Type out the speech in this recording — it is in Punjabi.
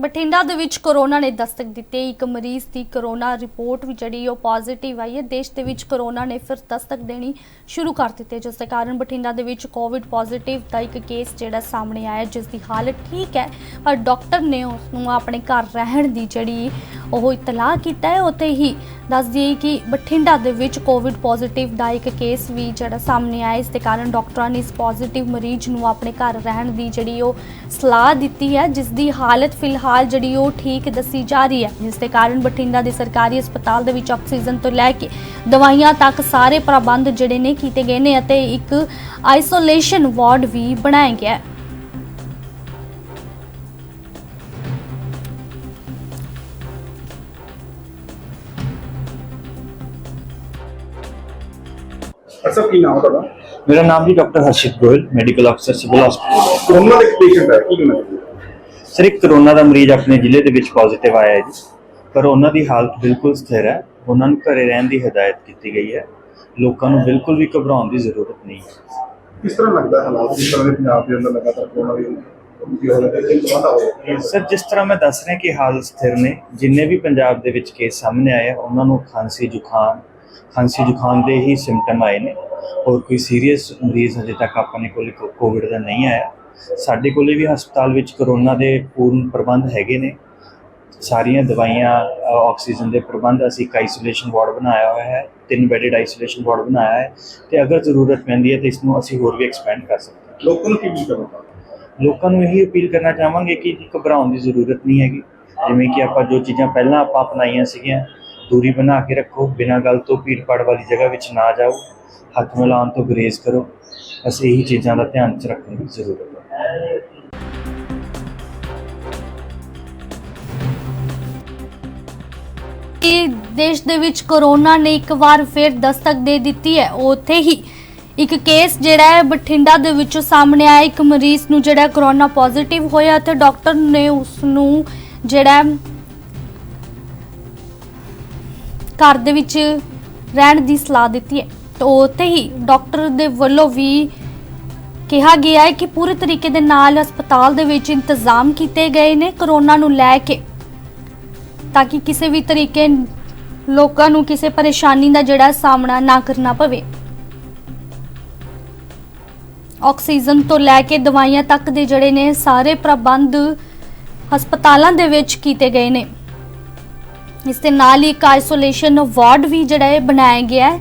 ਬਠਿੰਡਾ ਦੇ ਵਿੱਚ ਕਰੋਨਾ ਨੇ ਦਸਤਕ ਦਿੱਤੀ। ਇੱਕ ਮਰੀਜ਼ ਦੀ ਕੋਰੋਨਾ ਰਿਪੋਰਟ ਵੀ ਜਿਹੜੀ ਉਹ ਪੋਜ਼ਿਟਿਵ ਆਈ ਹੈ। ਦੇਸ਼ ਦੇ ਵਿੱਚ ਕਰੋਨਾ ਨੇ ਫਿਰ ਦਸਤਕ ਦੇਣੀ ਸ਼ੁਰੂ ਕਰ ਦਿੱਤੀ, ਜਿਸ ਦੇ ਕਾਰਨ ਬਠਿੰਡਾ ਦੇ ਵਿੱਚ ਕੋਵਿਡ ਪੋਜ਼ਿਟਿਵ ਦਾ ਇੱਕ ਕੇਸ ਜਿਹੜਾ ਸਾਹਮਣੇ ਆਇਆ, ਜਿਸ ਦੀ ਹਾਲਤ ਠੀਕ ਹੈ, ਪਰ ਡਾਕਟਰ ਨੇ ਉਸ ਨੂੰ ਆਪਣੇ ਘਰ ਰਹਿਣ ਦੀ ਜਿਹੜੀ ਉਹ ਇਤਲਾਹ ਕੀਤਾ ਹੈ। ਉੱਥੇ ਹੀ ਦੱਸ ਦਈਏ ਕਿ ਬਠਿੰਡਾ ਦੇ ਵਿੱਚ ਕੋਵਿਡ ਪੋਜ਼ਿਟਿਵ ਦਾ ਇੱਕ ਕੇਸ ਵੀ ਜਿਹੜਾ ਸਾਹਮਣੇ ਆਇਆ। ਇਸ ਦੇ ਕਾਰਨ ਡਾਕਟਰਾਂ ਨੇ ਇਸ ਪੋਜ਼ਿਟਿਵ ਮਰੀਜ਼ ਨੂੰ ਆਪਣੇ ਘਰ ਰਹਿਣ ਦੀ ਜਿਹੜੀ ਉਹ ਸਲਾਹ ਦਿੱਤੀ ਹੈ। ਜਿਸ ਦੀ ਹਾਲਤ ਫਿਲਹਾਲ ਜਿਹੜੀ ਉਹ ਠੀਕ ਦੱਸੀ ਜਾ ਰਹੀ ਹੈ। ਜਿਸ ਦੇ ਕਾਰਨ ਬਠਿੰਡਾ ਦੇ ਸਰਕਾਰੀ ਹਸਪਤਾਲ ਦੇ ਵਿੱਚ ਆਕਸੀਜਨ ਤੋਂ ਲੈ ਕੇ ਦਵਾਈਆਂ ਤੱਕ ਸਾਰੇ ਪ੍ਰਬੰਧ ਜਿਹੜੇ ਨੇ ਕੀਤੇ ਗਏ ਨੇ ਅਤੇ ਇੱਕ ਆਈਸੋਲੇਸ਼ਨ ਵਾਰਡ ਵੀ ਬਣਾਇਆ ਗਿਆ ਹੈ। ਕੀ ਨਾਮ ਤੁਹਾਡਾ? ਮੇਰਾ ਨਾਮ ਜੀ ਡਾਕਟਰ ਹਰਸ਼ਿਤ ਗੋਇਲ ਮੈਡੀਕਲ ਅਫਸਰ ਸਿਵਲ ਹਸਪੀਟਲ ਕੋਰੋਨਾ ਦਾ ਪੇਸ਼ੈਂਟ ਹੈ ਕੀ ਹੋ? ਸਰ ਇੱਕ ਕਰੋਨਾ ਦਾ ਮਰੀਜ਼ ਆਪਣੇ ਜ਼ਿਲ੍ਹੇ ਦੇ ਵਿੱਚ ਪੋਜ਼ਿਟਿਵ ਆਇਆ ਹੈ ਜੀ। ਪਰ ਉਹਨਾਂ ਦੀ ਹਾਲਤ ਬਿਲਕੁਲ ਸਥਿਰ ਹੈ। ਉਹਨਾਂ ਨੂੰ ਘਰੇ ਰਹਿਣ ਦੀ ਹਦਾਇਤ ਕੀਤੀ ਗਈ ਹੈ। ਲੋਕਾਂ ਨੂੰ ਬਿਲਕੁਲ ਵੀ ਘਬਰਾਉਣ ਦੀ ਜ਼ਰੂਰਤ ਨਹੀਂ ਹੈ। ਕਿਸ ਤਰ੍ਹਾਂ ਲੱਗਦਾ ਹਾਲਾਤ? ਜਿਸ ਤਰ੍ਹਾਂ ਦੇ ਪੰਜਾਬ ਦੇ ਅੰਦਰ ਲਗਾਤਾਰ ਕੋਰੋਨਾ ਦੀ ਸਰ ਜਿਸ ਤਰ੍ਹਾਂ ਮੈਂ ਦੱਸ ਰਿਹਾ ਕਿ ਹਾਲਤ ਸਥਿਰ ਨੇ ਜਿੰਨੇ ਵੀ ਪੰਜਾਬ ਦੇ ਵਿੱਚ ਕੇਸ ਸਾਹਮਣੇ ਆਏ ਉਹਨਾਂ ਨੂੰ ਖਾਂਸੀ ਜ਼ੁਕਾਮ ਖਾਂਸੀ ਜ਼ੁਕਾਮ ਦੇ ਹੀ ਸਿੰਪਟਮ ਆਏ ਨੇ। ਹੋਰ ਕੋਈ ਸੀਰੀਅਸ ਮਰੀਜ਼ ਹਜੇ ਤੱਕ ਆਪਣੇ ਕੋਲ ਕੋਵਿਡ ਦਾ ਨਹੀਂ ਆਇਆ। ਸਾਡੇ ਕੋਲੇ ਵੀ ਹਸਪਤਾਲ ਵਿੱਚ ਕਰੋਨਾ ਦੇ ਪੂਰਨ ਪ੍ਰਬੰਧ ਹੈਗੇ ਨੇ। ਸਾਰੀਆਂ ਦਵਾਈਆਂ ਆਕਸੀਜਨ ਦੇ ਪ੍ਰਬੰਧ ਅਸੀਂ ਇੱਕ ਆਈਸੋਲੇਸ਼ਨ ਵਾਰਡ ਬਣਾਇਆ ਹੋਇਆ ਹੈ ਤਿੰਨ ਬੈਡਡ ਆਈਸੋਲੇਸ਼ਨ ਵਾਰਡ ਬਣਾਇਆ ਹੈ ਤੇ ਅਗਰ ਜ਼ਰੂਰਤ ਪੈਂਦੀ ਹੈ ਤਾਂ ਇਸ ਨੂੰ ਅਸੀਂ ਹੋਰ ਵੀ ਐਕਸਪੈਂਡ ਕਰ ਸਕਦੇ ਹਾਂ। ਲੋਕਾਂ ਨੂੰ ਕੀ ਵੀ ਕਰਨਾ ਲੋਕਾਂ ਨੂੰ ਇਹੀ ਅਪੀਲ ਕਰਨਾ ਚਾਹਾਂਗੇ ਕਿ ਘਬਰਾਉਣ ਦੀ ਜ਼ਰੂਰਤ ਨਹੀਂ ਹੈਗੀ। ਜਿਵੇਂ ਕਿ ਆਪਾਂ ਜੋ ਚੀਜ਼ਾਂ ਪਹਿਲਾਂ ਆਪਾਂ ਅਪਣਾਈਆਂ ਸੀਗੀਆਂ ਦੂਰੀ ਬਣਾ ਕੇ ਰੱਖੋ, ਬਿਨਾਂ ਗੱਲ ਤੋਂ ਭੀੜ ਭਾੜ ਵਾਲੀ ਜਗ੍ਹਾ ਵਿੱਚ ਨਾ ਜਾਓ। ਹੱਥ ਮਿਲਾਉਣ ਤੋਂ ਗੁਰੇਜ਼ ਕਰੋ। ਬਸ ਇਹੀ ਚੀਜ਼ਾਂ ਦਾ ਧਿਆਨ ਚ ਰੱਖਣ ਦੀ ਜ਼ਰੂਰਤ ਹੈ। ਕਿ ਦੇਸ਼ ਦੇ ਵਿੱਚ ਕੋਰੋਨਾ ਨੇ ਇੱਕ ਵਾਰ ਫਿਰ ਦਸਤਕ ਦੇ ਦਿੱਤੀ ਹੈ। ਉੱਥੇ ਹੀ ਇੱਕ ਕੇਸ ਜਿਹੜਾ ਹੈ ਬਠਿੰਡਾ ਦੇ ਵਿੱਚੋਂ ਸਾਹਮਣੇ ਆਇਆ। ਇੱਕ ਮਰੀਜ਼ ਨੂੰ ਜਿਹੜਾ ਕੋਰੋਨਾ ਪੋਜ਼ਿਟਿਵ ਹੋਇਆ, ਤੇ ਡਾਕਟਰ ਨੇ ਉਸ ਨੂੰ ਜਿਹੜਾ ਘਰ ਦੇ ਵਿੱਚ ਰਹਿਣ ਦੀ ਸਲਾਹ ਦਿੱਤੀ ਹੈ। ਤਾਂ ਉੱਥੇ ਹੀ ਡਾਕਟਰ ਦੇ ਵੱਲੋਂ ਵੀ ਕਿਹਾ ਗਿਆ ਹੈ ਕਿ ਪੂਰੇ ਤਰੀਕੇ ਦੇ ਨਾਲ ਹਸਪਤਾਲ ਦੇ ਵਿੱਚ ਇੰਤਜ਼ਾਮ ਕੀਤੇ ਗਏ ਨੇ ਕਰੋਨਾ ਨੂੰ ਲੈ ਕੇ, ਤਾਂ ਕਿ ਕਿਸੇ ਵੀ ਤਰੀਕੇ ਲੋਕਾਂ ਨੂੰ ਕਿਸੇ ਪਰੇਸ਼ਾਨੀ ਦਾ ਜਿਹੜਾ ਸਾਹਮਣਾ ਨਾ ਕਰਨਾ ਪਵੇ। ਆਕਸੀਜਨ ਤੋਂ ਲੈ ਕੇ ਦਵਾਈਆਂ ਤੱਕ ਦੇ ਜਿਹੜੇ ਨੇ ਸਾਰੇ ਪ੍ਰਬੰਧ ਹਸਪਤਾਲਾਂ ਦੇ ਵਿੱਚ ਕੀਤੇ ਗਏ ਨੇ। ਇਸ ਦੇ ਨਾਲ ਹੀ ਇੱਕ ਆਈਸੋਲੇਸ਼ਨ ਵਾਰਡ ਵੀ ਜਿਹੜਾ ਹੈ ਬਣਾਇਆ ਗਿਆ ਹੈ।